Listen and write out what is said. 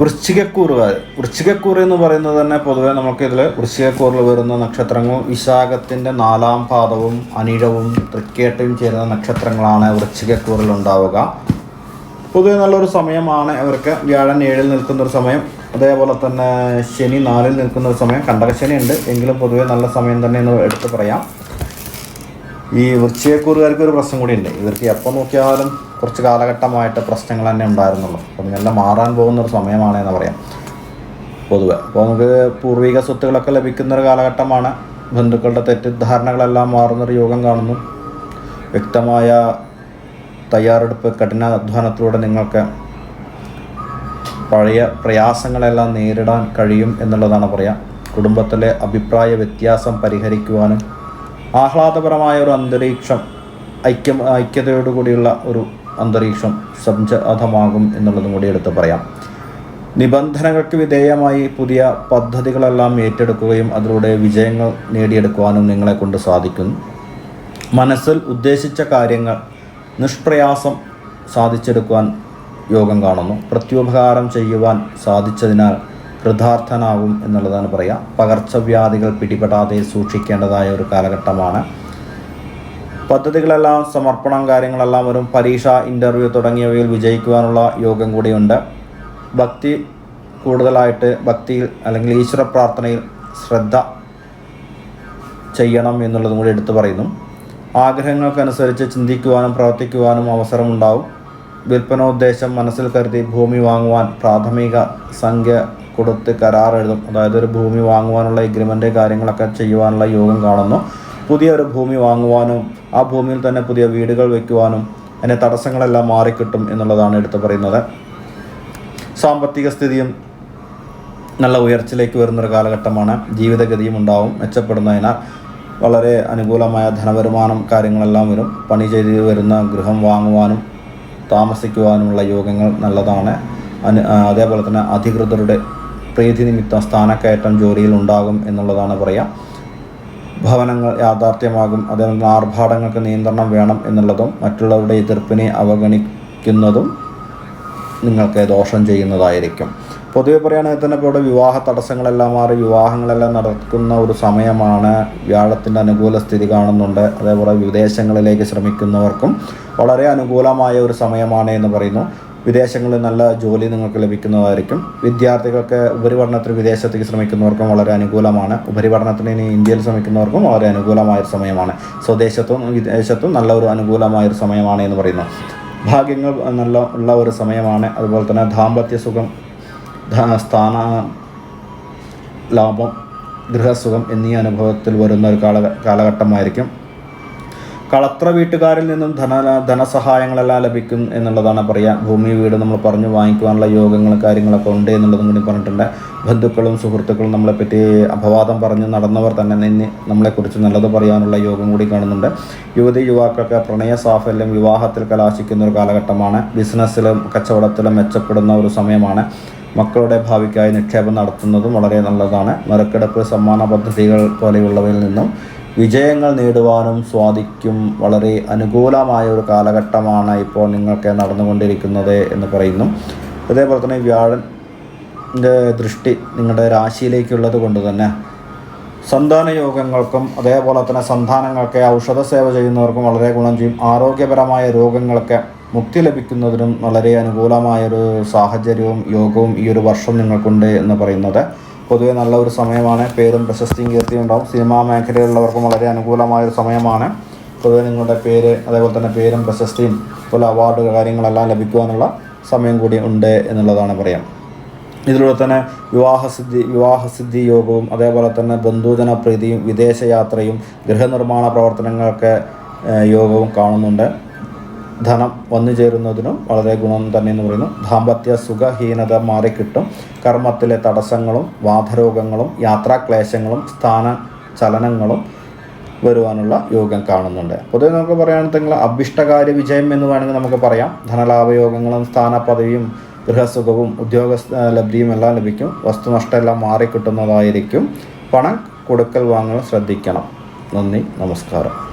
വൃശ്ചികക്കൂറുകാർ. വൃശ്ചികക്കൂറ് എന്ന് പറയുന്നത് തന്നെ പൊതുവെ നമുക്കിതിൽ വൃശ്ചികക്കൂറിൽ വരുന്ന നക്ഷത്രങ്ങൾ വിശാഖത്തിന്റെ നാലാം പാദവും അനിഴവും തൃക്കേട്ടയും ചേരുന്ന നക്ഷത്രങ്ങളാണ് വൃശ്ചികക്കൂറിൽ ഉണ്ടാവുക. പൊതുവെ നല്ലൊരു സമയമാണ് അവർക്ക് വ്യാഴൻ ഏഴിൽ നിൽക്കുന്ന ഒരു സമയം. അതേപോലെ തന്നെ ശനി നാലിൽ നിൽക്കുന്ന ഒരു സമയം. കണ്ടകശനി ഉണ്ട് എങ്കിലും പൊതുവെ നല്ല സമയം തന്നെ എന്ന് എടുത്ത് പറയാം. ഈ വൃശ്ചികക്കൂറുകാർക്ക് ഒരു പ്രശ്നം കൂടി ഉണ്ട്. ഇവർക്ക് എപ്പോൾ നോക്കിയാലും കുറച്ച് കാലഘട്ടമായിട്ട് പ്രശ്നങ്ങൾ തന്നെ ഉണ്ടായിരുന്നുള്ളൂ. അപ്പം ഇതെല്ലാം മാറാൻ പോകുന്ന ഒരു സമയമാണ് എന്ന് പറയാം. പൊതുവെ. അപ്പോൾ നമുക്ക് പൂർവിക സ്വത്തുകളൊക്കെ ലഭിക്കുന്ന ഒരു കാലഘട്ടമാണ്. ബന്ധുക്കളുടെ തെറ്റിദ്ധാരണകളെല്ലാം മാറുന്നൊരു യോഗം കാണുന്നു. വ്യക്തമായ തയ്യാറെടുപ്പ് കഠിന അധ്വാനത്തിലൂടെ നിങ്ങൾക്ക് പഴയ പ്രയാസങ്ങളെല്ലാം നേരിടാൻ കഴിയും എന്നുള്ളതാണ് പറയാം. കുടുംബത്തിലെ അഭിപ്രായ വ്യത്യാസം പരിഹരിക്കുവാനും ആഹ്ലാദപരമായ ഒരു അന്തരീക്ഷം ഐക്യം ഐക്യതയോടുകൂടിയുള്ള ഒരു അന്തരീക്ഷം സംജാതമാകും എന്നുള്ളതും കൂടി എടുത്ത് പറയാം. നിബന്ധനകൾക്ക് വിധേയമായി പുതിയ പദ്ധതികളെല്ലാം ഏറ്റെടുക്കുകയും അതിലൂടെ വിജയങ്ങൾ നേടിയെടുക്കുവാനും നിങ്ങളെ കൊണ്ട് സാധിക്കുന്നു. മനസ്സിൽ ഉദ്ദേശിച്ച കാര്യങ്ങൾ നിഷ്പ്രയാസം സാധിച്ചെടുക്കുവാൻ യോഗം കാണുന്നു. പ്രത്യുപകാരം ചെയ്യുവാൻ സാധിച്ചതിനാൽ കൃതാർത്ഥനാകും എന്നുള്ളതാണ് പറയുക പകർച്ചവ്യാധികൾ പിടിപെടാതെ സൂക്ഷിക്കേണ്ടതായ ഒരു കാലഘട്ടമാണ്. പദ്ധതികളെല്ലാം സമർപ്പണം കാര്യങ്ങളെല്ലാം വരും. പരീക്ഷ ഇന്റർവ്യൂ തുടങ്ങിയവയിൽ വിജയിക്കുവാനുള്ള യോഗം കൂടിയുണ്ട്. ഭക്തി കൂടുതലായിട്ട് ഭക്തിയിൽ അല്ലെങ്കിൽ ഈശ്വര പ്രാർത്ഥനയിൽ ശ്രദ്ധ ചെയ്യണം എന്നുള്ളതും കൂടി എടുത്തു പറയുന്നു. ആഗ്രഹങ്ങൾക്കനുസരിച്ച് ചിന്തിക്കുവാനും പ്രവർത്തിക്കുവാനും അവസരമുണ്ടാവും. വിൽപ്പനോദ്ദേശം മനസ്സിൽ കരുതി ഭൂമി വാങ്ങുവാൻ പ്രാഥമിക സംഖ്യ കൊടുത്ത് കരാർ എഴുതും. അതായത് ഒരു ഭൂമി വാങ്ങുവാനുള്ള എഗ്രിമെന്റ് കാര്യങ്ങളൊക്കെ ചെയ്യുവാനുള്ള യോഗം കാണുന്നു. പുതിയ ഒരു ഭൂമി വാങ്ങുവാനും ആ ഭൂമിയിൽ തന്നെ പുതിയ വീടുകൾ വയ്ക്കുവാനും അതിന്റെ തടസ്സങ്ങളെല്ലാം മാറിക്കിട്ടും എന്നുള്ളതാണ് എടുത്തു പറയുന്നത്. സാമ്പത്തിക സ്ഥിതിയും നല്ല ഉയർച്ചയിലേക്ക് വരുന്നൊരു കാലഘട്ടമാണ്. ജീവിതഗതിയും ഉണ്ടാവും മെച്ചപ്പെടുന്നതിനാൽ വളരെ അനുകൂലമായ ധനവരുമാനം കാര്യങ്ങളെല്ലാം വരും. പണി ചെയ്ത് വരുന്ന ഗൃഹം വാങ്ങുവാനും താമസിക്കുവാനുമുള്ള യോഗങ്ങൾ നല്ലതാണ്. അതേപോലെ തന്നെ അധികൃതരുടെ പ്രീതി നിമിത്തം സ്ഥാനക്കയറ്റം ജോലിയിൽ ഉണ്ടാകും എന്നുള്ളതാണ് പറയാം. ഭവനങ്ങൾ യാഥാർത്ഥ്യമാകും അതേപോലെ ആർഭാടങ്ങൾക്ക് നിയന്ത്രണം വേണം എന്നുള്ളതും മറ്റുള്ളവരുടെ എതിർപ്പിനെ അവഗണിക്കുന്നതും നിങ്ങൾക്ക് ദോഷം ചെയ്യുന്നതായിരിക്കും. പൊതുവെ പറയുകയാണെങ്കിൽ തന്നെ ഇവിടെ വിവാഹ തടസ്സങ്ങളെല്ലാം മാറി വിവാഹങ്ങളെല്ലാം നടക്കുന്ന ഒരു സമയമാണ് വ്യാഴത്തിന്റെ അനുകൂല സ്ഥിതി കാണുന്നുണ്ട്. അതേപോലെ വിദേശങ്ങളിലേക്ക് ശ്രമിക്കുന്നവർക്കും വളരെ അനുകൂലമായ ഒരു സമയമാണ് എന്ന് പറയുന്നു. വിദേശങ്ങളിൽ നല്ല ജോലി നിങ്ങൾക്ക് ലഭിക്കുന്നതായിരിക്കും. വിദ്യാർത്ഥികൾക്ക് ഉപരിപഠനത്തിന് വിദേശത്തേക്ക് ശ്രമിക്കുന്നവർക്കും വളരെ അനുകൂലമാണ്. ഉപരിപഠനത്തിന് ഇനി ഇന്ത്യയിൽ ശ്രമിക്കുന്നവർക്കും വളരെ അനുകൂലമായ ഒരു സമയമാണ്. സ്വദേശത്തും വിദേശത്തും നല്ല ഒരു അനുകൂലമായ ഒരു സമയമാണ് എന്ന് പറയുന്നു. ഭാഗ്യങ്ങൾ നല്ല ഉള്ള ഒരു സമയമാണ്. അതുപോലെ തന്നെ ദാമ്പത്യ സുഖം സ്ഥാന ലാഭം ഗൃഹസുഖം എന്നീ അനുഭവത്തിൽ വരുന്ന ഒരു കാല കാലഘട്ടമായിരിക്കും. കളത്ര വീട്ടുകാരിൽ നിന്നും ധന ധനസഹായങ്ങളെല്ലാം ലഭിക്കും എന്നുള്ളതാണ് പറയുക ഭൂമി വീട് നമ്മൾ പറഞ്ഞു വാങ്ങിക്കുവാനുള്ള യോഗങ്ങൾ കാര്യങ്ങളൊക്കെ ഉണ്ട് എന്നുള്ളതും കൂടി പറഞ്ഞിട്ടുണ്ട്. ബന്ധുക്കളും സുഹൃത്തുക്കളും നമ്മളെപ്പറ്റി അപവാദം പറഞ്ഞ് നടന്നവർ തന്നെ നിന്ന് നമ്മളെക്കുറിച്ച് നല്ലത് പറയാനുള്ള യോഗം കൂടി കാണുന്നുണ്ട്. യുവതി യുവാക്കൾക്ക് പ്രണയ സാഫല്യം വിവാഹത്തിൽ കലാശിക്കുന്ന ഒരു കാലഘട്ടമാണ്. ബിസിനസ്സിലും കച്ചവടത്തിലും മെച്ചപ്പെടുന്ന ഒരു സമയമാണ്. മക്കളുടെ ഭാവിക്കായി നിക്ഷേപം നടത്തുന്നതും വളരെ നല്ലതാണ്. നറുക്കെടുപ്പ് സമ്മാന പദ്ധതികൾ പോലെയുള്ളവയിൽ നിന്നും വിജയങ്ങൾ നേടുവാനും സ്വാധിക്കും വളരെ അനുകൂലമായ ഒരു കാലഘട്ടമാണ് ഇപ്പോൾ നിങ്ങൾക്ക് നടന്നുകൊണ്ടിരിക്കുന്നത് എന്ന് പറയുന്നു. അതേപോലെ തന്നെ വ്യാഴന്റെ ദൃഷ്ടി നിങ്ങളുടെ രാശിയിലേക്കുള്ളത് കൊണ്ട് തന്നെ സന്താന യോഗങ്ങൾക്കും അതേപോലെ തന്നെ സന്താനങ്ങൾക്ക് ഔഷധ സേവ ചെയ്യുന്നവർക്കും വളരെ ഗുണം ചെയ്യും. ആരോഗ്യപരമായ രോഗങ്ങൾക്ക് മുക്തി ലഭിക്കുന്നതിനും വളരെ അനുകൂലമായൊരു സാഹചര്യവും യോഗവും ഈ ഒരു വർഷം നിങ്ങൾക്കുണ്ട് എന്ന് പറയുന്നത്. പൊതുവെ നല്ല ഒരു സമയമാണ്. പേരും പ്രശസ്തിയും കീർത്തിയും ഉണ്ടാവും സിനിമാ മേഖലയിലുള്ളവർക്കും വളരെ അനുകൂലമായ ഒരു സമയമാണ്. പൊതുവേ നിങ്ങളുടെ പേര് അതേപോലെ തന്നെ പേരും പ്രശസ്തിയും പോലെ അവാർഡ് കാര്യങ്ങളെല്ലാം ലഭിക്കുവാനുള്ള സമയം കൂടി ഉണ്ട് എന്നുള്ളതാണ് പറയാം ഇതിലൂടെ തന്നെ വിവാഹസിദ്ധി വിവാഹസിദ്ധി യോഗവും അതേപോലെ തന്നെ ബന്ധുജന പ്രീതിയും വിദേശയാത്രയും ഗൃഹനിർമ്മാണ പ്രവർത്തനങ്ങളൊക്കെ യോഗവും കാണുന്നുണ്ട്. ധനം വന്നു ചേരുന്നതിനും വളരെ ഗുണം തന്നെ എന്ന് പറയുന്നു. ദാമ്പത്യ സുഖഹീനത മാറിക്കിട്ടും. കർമ്മത്തിലെ തടസ്സങ്ങളും വാതരോഗങ്ങളും യാത്രാക്ലേശങ്ങളും സ്ഥാന ചലനങ്ങളും വരുവാനുള്ള യോഗം കാണുന്നുണ്ട്. പൊതുവെ നമുക്ക് പറയുകയാണെങ്കിൽ അഭിഷ്ടകാര്യ വിജയം എന്ന് വേണമെങ്കിൽ നമുക്ക് പറയാം. ധനലാഭയോഗങ്ങളും സ്ഥാനപദവിയും ഗൃഹസുഖവും ഉദ്യോഗ ലബ്ധിയും എല്ലാം ലഭിക്കും. വസ്തുനഷ്ടമെല്ലാം മാറിക്കിട്ടുന്നതായിരിക്കും. പണം കൊടുക്കൽ വാങ്ങൽ ശ്രദ്ധിക്കണം. നന്ദി നമസ്കാരം.